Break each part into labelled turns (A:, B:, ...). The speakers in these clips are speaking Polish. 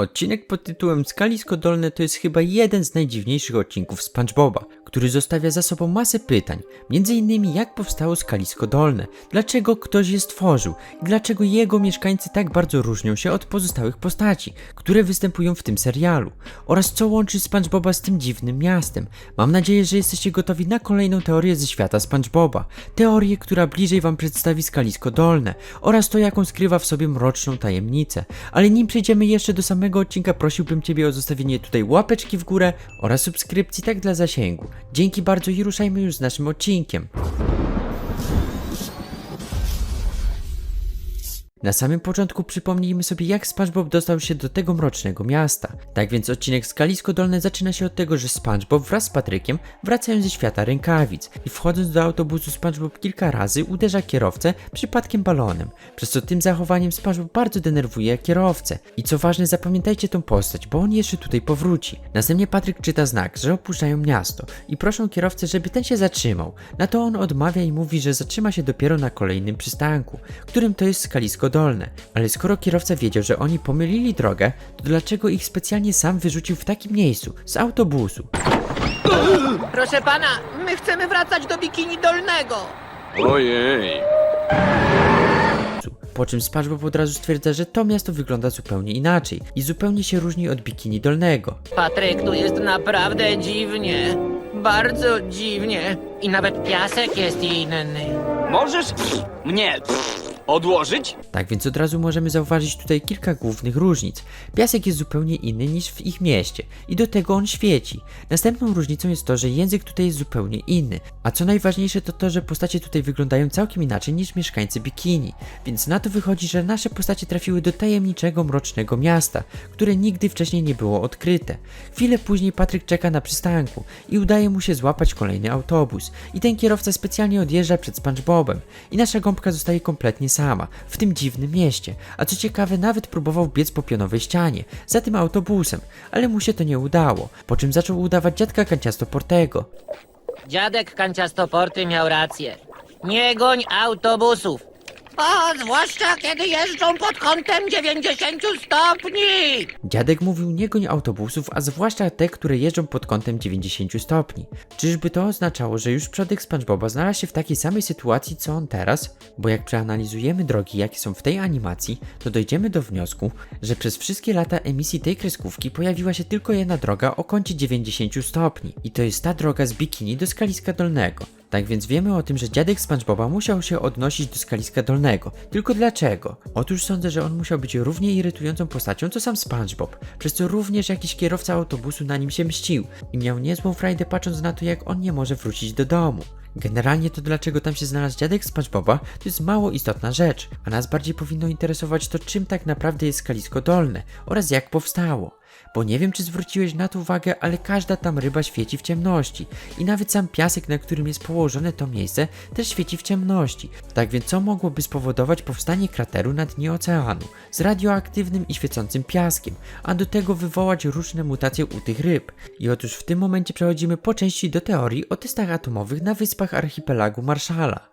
A: Odcinek pod tytułem Skalisko Dolne to jest chyba jeden z najdziwniejszych odcinków SpongeBoba, który zostawia za sobą masę pytań, innymi jak powstało Skalisko Dolne, dlaczego ktoś je stworzył i dlaczego jego mieszkańcy tak bardzo różnią się od pozostałych postaci, które występują w tym serialu, oraz co łączy SpongeBoba z tym dziwnym miastem. Mam nadzieję, że jesteście gotowi na kolejną teorię ze świata SpongeBoba, teorię, która bliżej wam przedstawi Skalisko Dolne oraz to, jaką skrywa w sobie mroczną tajemnicę. Ale nim przejdziemy jeszcze do samego odcinka, prosiłbym Ciebie o zostawienie tutaj łapeczki w górę oraz subskrypcji tak dla zasięgu. Dzięki bardzo i ruszajmy już z naszym odcinkiem. Na samym początku przypomnijmy sobie, jak SpongeBob dostał się do tego mrocznego miasta. Tak więc odcinek Skalisko Dolne zaczyna się od tego, że SpongeBob wraz z Patrykiem wracają ze świata rękawic i wchodząc do autobusu SpongeBob kilka razy uderza kierowcę przypadkiem balonem, przez co tym zachowaniem SpongeBob bardzo denerwuje kierowcę. I co ważne, zapamiętajcie tą postać, bo on jeszcze tutaj powróci. Następnie Patryk czyta znak, że opuszczają miasto i proszą kierowcę, żeby ten się zatrzymał. Na to on odmawia i mówi, że zatrzyma się dopiero na kolejnym przystanku, którym to jest Skalisko Dolne. Ale skoro kierowca wiedział, że oni pomylili drogę, to dlaczego ich specjalnie sam wyrzucił w takim miejscu, z autobusu?
B: Proszę pana, my chcemy wracać do bikini dolnego.
C: Ojej.
A: Po czym SpongeBob od razu stwierdza, że to miasto wygląda zupełnie inaczej i zupełnie się różni od bikini dolnego.
B: Patryk, tu jest naprawdę dziwnie. Bardzo dziwnie. I nawet piasek jest inny.
C: Możesz mnie odłożyć?
A: Tak więc od razu możemy zauważyć tutaj kilka głównych różnic. Piasek jest zupełnie inny niż w ich mieście i do tego on świeci. Następną różnicą jest to, że język tutaj jest zupełnie inny, a co najważniejsze to to, że postacie tutaj wyglądają całkiem inaczej niż mieszkańcy Bikini, więc na to wychodzi, że nasze postacie trafiły do tajemniczego, mrocznego miasta, które nigdy wcześniej nie było odkryte. Chwilę później Patryk czeka na przystanku i udaje mu się złapać kolejny autobus i ten kierowca specjalnie odjeżdża przed SpongeBobem i nasza gąbka zostaje kompletnie sama, w tym dziwnym mieście, a co ciekawe nawet próbował biec po pionowej ścianie, za tym autobusem, ale mu się to nie udało, po czym zaczął udawać dziadka Kanciasto Portego.
B: Dziadek kanciastoporty miał rację. Nie goń autobusów. O, zwłaszcza kiedy jeżdżą pod kątem 90 stopni.
A: Dziadek mówił nie goń autobusów, a zwłaszcza te, które jeżdżą pod kątem 90 stopni. Czyżby to oznaczało, że już przodek SpongeBoba znalazł się w takiej samej sytuacji co on teraz? Bo jak przeanalizujemy drogi, jakie są w tej animacji, to dojdziemy do wniosku, że przez wszystkie lata emisji tej kreskówki pojawiła się tylko jedna droga o kącie 90 stopni. I to jest ta droga z Bikini do Skaliska Dolnego. Tak więc wiemy o tym, że dziadek SpongeBoba musiał się odnosić do skaliska dolnego. Tylko dlaczego? Otóż sądzę, że on musiał być równie irytującą postacią co sam SpongeBob, przez co również jakiś kierowca autobusu na nim się mścił i miał niezłą frajdę patrząc na to, jak on nie może wrócić do domu. Generalnie to dlaczego tam się znalazł dziadek SpongeBoba to jest mało istotna rzecz, a nas bardziej powinno interesować to czym tak naprawdę jest skalisko dolne oraz jak powstało. Bo nie wiem, czy zwróciłeś na to uwagę, ale każda tam ryba świeci w ciemności. I nawet sam piasek, na którym jest położone to miejsce, też świeci w ciemności. Tak więc co mogłoby spowodować powstanie krateru na dnie oceanu z radioaktywnym i świecącym piaskiem, a do tego wywołać różne mutacje u tych ryb? I otóż w tym momencie przechodzimy po części do teorii o testach atomowych na wyspach archipelagu Marshalla.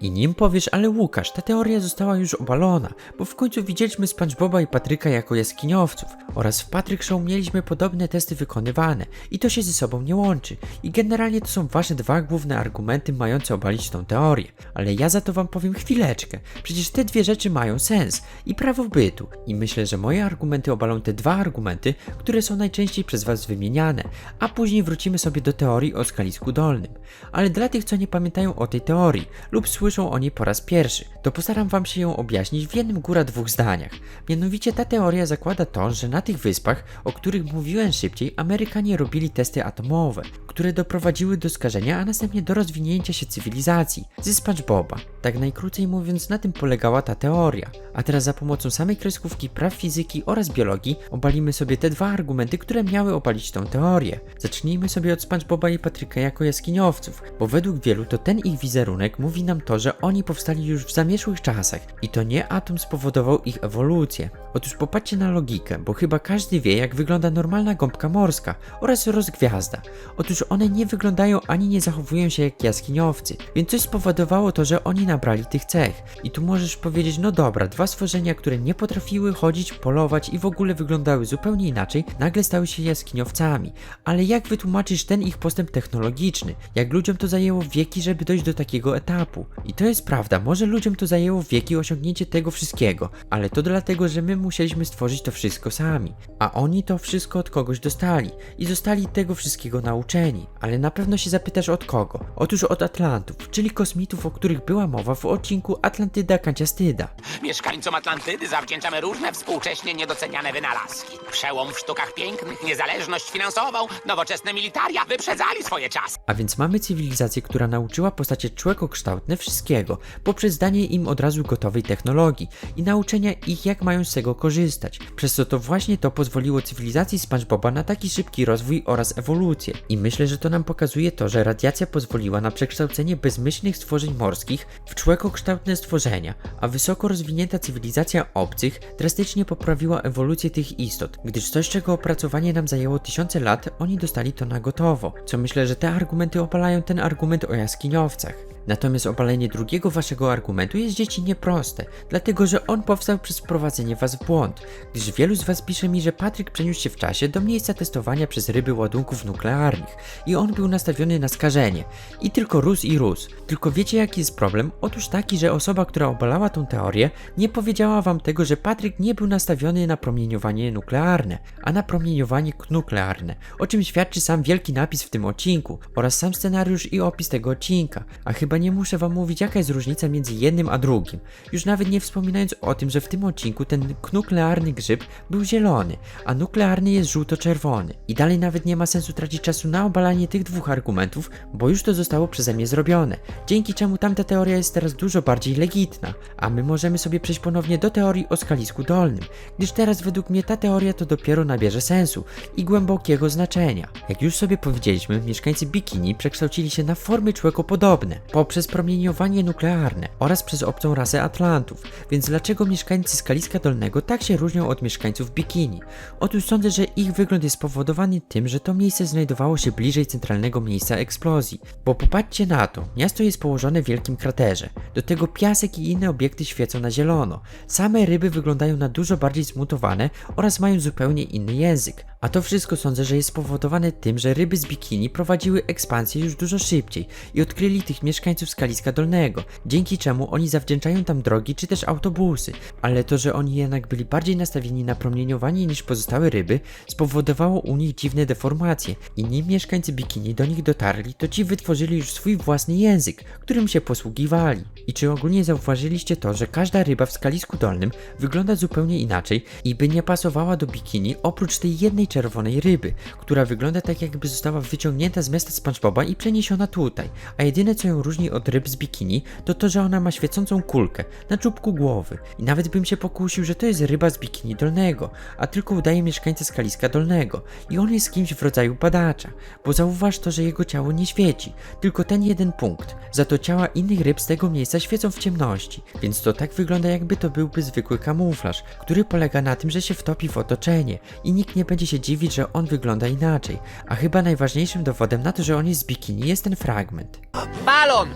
A: I nim powiesz, ale Łukasz, ta teoria została już obalona, bo w końcu widzieliśmy SpongeBoba i Patryka jako jaskiniowców oraz w Patryk Show mieliśmy podobne testy wykonywane i to się ze sobą nie łączy. I generalnie to są wasze dwa główne argumenty mające obalić tą teorię. Ale ja za to wam powiem chwileczkę. Przecież te dwie rzeczy mają sens i prawo bytu. I myślę, że moje argumenty obalą te dwa argumenty, które są najczęściej przez was wymieniane, a później wrócimy sobie do teorii o skalisku dolnym. Ale dla tych, co nie pamiętają o tej teorii lub słyszą o niej po raz pierwszy, to postaram wam się ją objaśnić w jednym góra dwóch zdaniach. Mianowicie ta teoria zakłada to, że na tych wyspach, o których mówiłem szybciej, Amerykanie robili testy atomowe, które doprowadziły do skażenia, a następnie do rozwinięcia się cywilizacji ze SpongeBoba. Tak najkrócej mówiąc, na tym polegała ta teoria. A teraz za pomocą samej kreskówki, praw fizyki oraz biologii obalimy sobie te dwa argumenty, które miały obalić tą teorię. Zacznijmy sobie od SpongeBoba i Patryka jako jaskiniowców, bo według wielu to ten ich wizerunek mówi nam to, że oni powstali już w zamierzchłych czasach i to nie atom spowodował ich ewolucję. Otóż popatrzcie na logikę, bo chyba każdy wie, jak wygląda normalna gąbka morska oraz rozgwiazda. Otóż one nie wyglądają ani nie zachowują się jak jaskiniowcy, więc coś spowodowało to, że oni nabrali tych cech. I tu możesz powiedzieć, no dobra, dwa stworzenia, które nie potrafiły chodzić, polować i w ogóle wyglądały zupełnie inaczej, nagle stały się jaskiniowcami. Ale jak wytłumaczysz ten ich postęp technologiczny? Jak ludziom to zajęło wieki, żeby dojść do takiego etapu? I to jest prawda, może ludziom to zajęło wieki osiągnięcie tego wszystkiego, ale to dlatego, że my musieliśmy stworzyć to wszystko sami. A oni to wszystko od kogoś dostali i zostali tego wszystkiego nauczeni. Ale na pewno się zapytasz od kogo? Otóż od Atlantów, czyli kosmitów, o których była mowa w odcinku Atlantyda Kanciastyda.
D: Mieszkańcom Atlantydy zawdzięczamy różne współcześnie niedoceniane wynalazki. Przełom w sztukach pięknych, niezależność finansową, nowoczesne militaria wyprzedzali swoje czasy.
A: A więc mamy cywilizację, która nauczyła postacie człekokształtne wszystkiego, poprzez danie im od razu gotowej technologii i nauczenia ich, jak mają z tego korzystać. Przez co to właśnie to pozwoliło cywilizacji SpongeBoba na taki szybki rozwój oraz ewolucję. I myślę, że to nam pokazuje to, że radiacja pozwoliła na przekształcenie bezmyślnych stworzeń morskich w człekokształtne stworzenia, a wysoko rozwinięta cywilizacja obcych drastycznie poprawiła ewolucję tych istot, gdyż coś, czego opracowanie nam zajęło tysiące lat, oni dostali to na gotowo. Co myślę, że te argumenty opalają ten argument o jaskiniowcach. Natomiast obalenie drugiego waszego argumentu jest dziecinnie proste, dlatego że on powstał przez wprowadzenie was w błąd, gdyż wielu z was pisze mi, że Patryk przeniósł się w czasie do miejsca testowania przez ryby ładunków nuklearnych i on był nastawiony na skażenie. I tylko rósł i rósł. Tylko wiecie jaki jest problem? Otóż taki, że osoba, która obalała tą teorię, nie powiedziała wam tego, że Patryk nie był nastawiony na promieniowanie nuklearne, a na promieniowanie nuklearne, o czym świadczy sam wielki napis w tym odcinku oraz sam scenariusz i opis tego odcinka. A chyba nie muszę wam mówić jaka jest różnica między jednym a drugim. Już nawet nie wspominając o tym, że w tym odcinku ten nuklearny grzyb był zielony, a nuklearny jest żółto-czerwony. I dalej nawet nie ma sensu tracić czasu na obalanie tych dwóch argumentów, bo już to zostało przeze mnie zrobione. Dzięki czemu tamta teoria jest teraz dużo bardziej legitna, a my możemy sobie przejść ponownie do teorii o skalisku dolnym, gdyż teraz według mnie ta teoria to dopiero nabierze sensu i głębokiego znaczenia. Jak już sobie powiedzieliśmy, mieszkańcy Bikini przekształcili się na formy człekopodobne poprzez promieniowanie nuklearne oraz przez obcą rasę Atlantów. Więc dlaczego mieszkańcy skaliska dolnego tak się różnią od mieszkańców Bikini? Otóż sądzę, że ich wygląd jest spowodowany tym, że to miejsce znajdowało się bliżej centralnego miejsca eksplozji. Bo popatrzcie na to, miasto jest położone w wielkim kraterze. Do tego piasek i inne obiekty świecą na zielono. Same ryby wyglądają na dużo bardziej zmutowane oraz mają zupełnie inny język. A to wszystko sądzę, że jest spowodowane tym, że ryby z bikini prowadziły ekspansję już dużo szybciej i odkryli tych mieszkańców skaliska dolnego, dzięki czemu oni zawdzięczają tam drogi czy też autobusy. Ale to, że oni jednak byli bardziej nastawieni na promieniowanie niż pozostałe ryby, spowodowało u nich dziwne deformacje. I nim mieszkańcy bikini do nich dotarli, to ci wytworzyli już swój własny język, którym się posługiwali. I czy ogólnie zauważyliście to, że każda ryba w skalisku dolnym wygląda zupełnie inaczej i by nie pasowała do bikini oprócz tej jednej czerwonej ryby, która wygląda tak jakby została wyciągnięta z miasta SpongeBoba i przeniesiona tutaj, a jedyne co ją różni od ryb z bikini to to, że ona ma świecącą kulkę na czubku głowy. I nawet bym się pokusił, że to jest ryba z bikini dolnego, a tylko udaje mieszkańca skaliska dolnego. I on jest kimś w rodzaju badacza, bo zauważ to, że jego ciało nie świeci, tylko ten jeden punkt, za to ciała innych ryb z tego miejsca świecą w ciemności, więc to tak wygląda jakby to byłby zwykły kamuflaż, który polega na tym, że się wtopi w otoczenie i nikt nie będzie się dziwić, że on wygląda inaczej, a chyba najważniejszym dowodem na to, że on jest z bikini jest ten fragment.
B: Balon!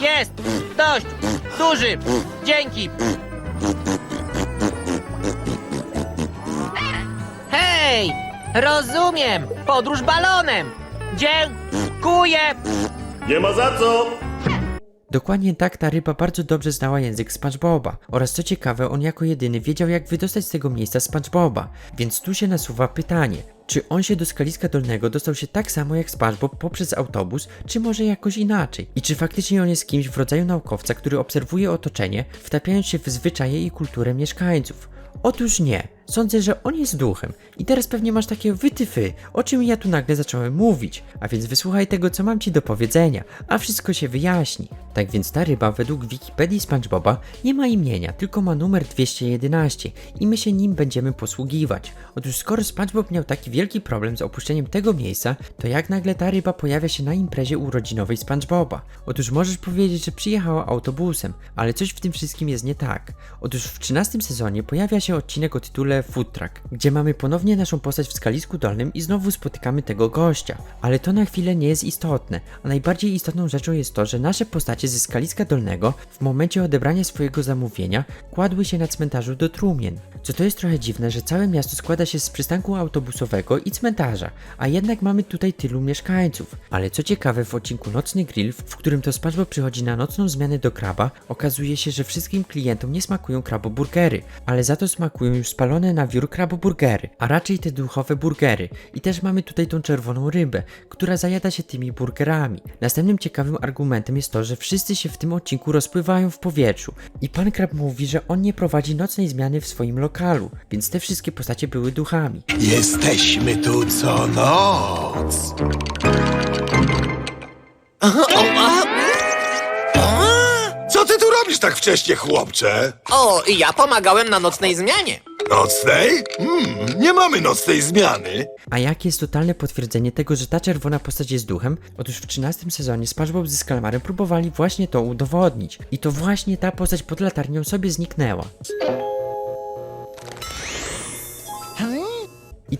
B: Jest! Dość! Duży! Dzięki! Hej! Rozumiem! Podróż balonem! Dziękuję!
E: Nie ma za co!
A: Dokładnie tak ta ryba bardzo dobrze znała język SpongeBoba oraz co ciekawe, on jako jedyny wiedział jak wydostać z tego miejsca SpongeBoba. Więc tu się nasuwa pytanie, czy on się do skaliska dolnego dostał się tak samo jak SpongeBob poprzez autobus, czy może jakoś inaczej? I czy faktycznie on jest kimś w rodzaju naukowca, który obserwuje otoczenie, wtapiając się w zwyczaje i kulturę mieszkańców? Otóż nie. Sądzę, że on jest duchem. I teraz pewnie masz takie wytyfy, o czym ja tu nagle zacząłem mówić. A więc wysłuchaj tego, co mam ci do powiedzenia, a wszystko się wyjaśni. Tak więc ta ryba według Wikipedii SpongeBoba nie ma imienia, tylko ma numer 211 i my się nim będziemy posługiwać. Otóż skoro SpongeBob miał taki wielki problem z opuszczeniem tego miejsca, to jak nagle ta ryba pojawia się na imprezie urodzinowej SpongeBoba? Otóż możesz powiedzieć, że przyjechała autobusem, ale coś w tym wszystkim jest nie tak. Otóż w 13 sezonie pojawia się odcinek o tytule Food Truck, gdzie mamy ponownie naszą postać w skalisku dolnym i znowu spotykamy tego gościa. Ale to na chwilę nie jest istotne, a najbardziej istotną rzeczą jest to, że nasze postacie ze skaliska dolnego w momencie odebrania swojego zamówienia kładły się na cmentarzu do trumien. Co to jest trochę dziwne, że całe miasto składa się z przystanku autobusowego i cmentarza, a jednak mamy tutaj tylu mieszkańców. Ale co ciekawe, w odcinku Nocny Grill, w którym to SpongeBob przychodzi na nocną zmianę do kraba, okazuje się, że wszystkim klientom nie smakują kraboburgery, ale za to smakują już spalone na wiór kraboburgery, a raczej te duchowe burgery. I też mamy tutaj tą czerwoną rybę, która zajada się tymi burgerami. Następnym ciekawym argumentem jest to, że wszyscy się w tym odcinku rozpływają w powietrzu i pan krab mówi, że on nie prowadzi nocnej zmiany w swoim lokalu, więc te wszystkie postacie były duchami.
F: Jesteśmy tu co noc. Co ty tu robisz tak wcześnie, chłopcze?
G: O, ja pomagałem na nocnej zmianie.
F: Nocnej? Hmm, nie mamy nocnej zmiany.
A: A jakie jest totalne potwierdzenie tego, że ta czerwona postać jest duchem? Otóż w 13 sezonie SpongeBob z Kalmarem próbowali właśnie to udowodnić. I to właśnie ta postać pod latarnią sobie zniknęła.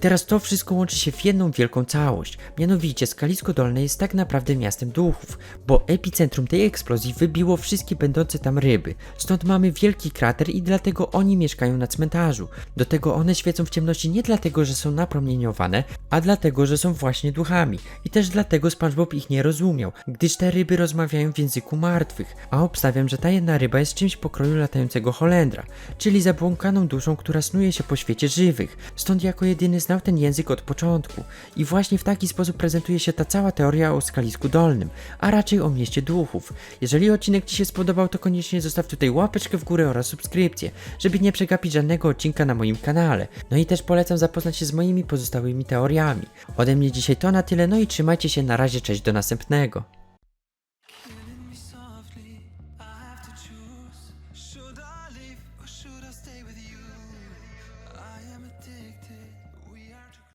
A: Teraz to wszystko łączy się w jedną wielką całość. Mianowicie Skalisko Dolne jest tak naprawdę miastem duchów, bo epicentrum tej eksplozji wybiło wszystkie będące tam ryby. Stąd mamy wielki krater i dlatego oni mieszkają na cmentarzu. Do tego one świecą w ciemności nie dlatego, że są napromieniowane, a dlatego, że są właśnie duchami. I też dlatego SpongeBob ich nie rozumiał, gdyż te ryby rozmawiają w języku martwych. A obstawiam, że ta jedna ryba jest czymś pokroju latającego Holendra, czyli zabłąkaną duszą, która snuje się po świecie żywych. Stąd jako jedyny znał ten język od początku. I właśnie w taki sposób prezentuje się ta cała teoria o skalisku dolnym, a raczej o mieście duchów. Jeżeli odcinek Ci się spodobał, to koniecznie zostaw tutaj łapeczkę w górę oraz subskrypcję, żeby nie przegapić żadnego odcinka na moim kanale. No i też polecam zapoznać się z moimi pozostałymi teoriami. Ode mnie dzisiaj to na tyle, no i trzymajcie się na razie, cześć do następnego.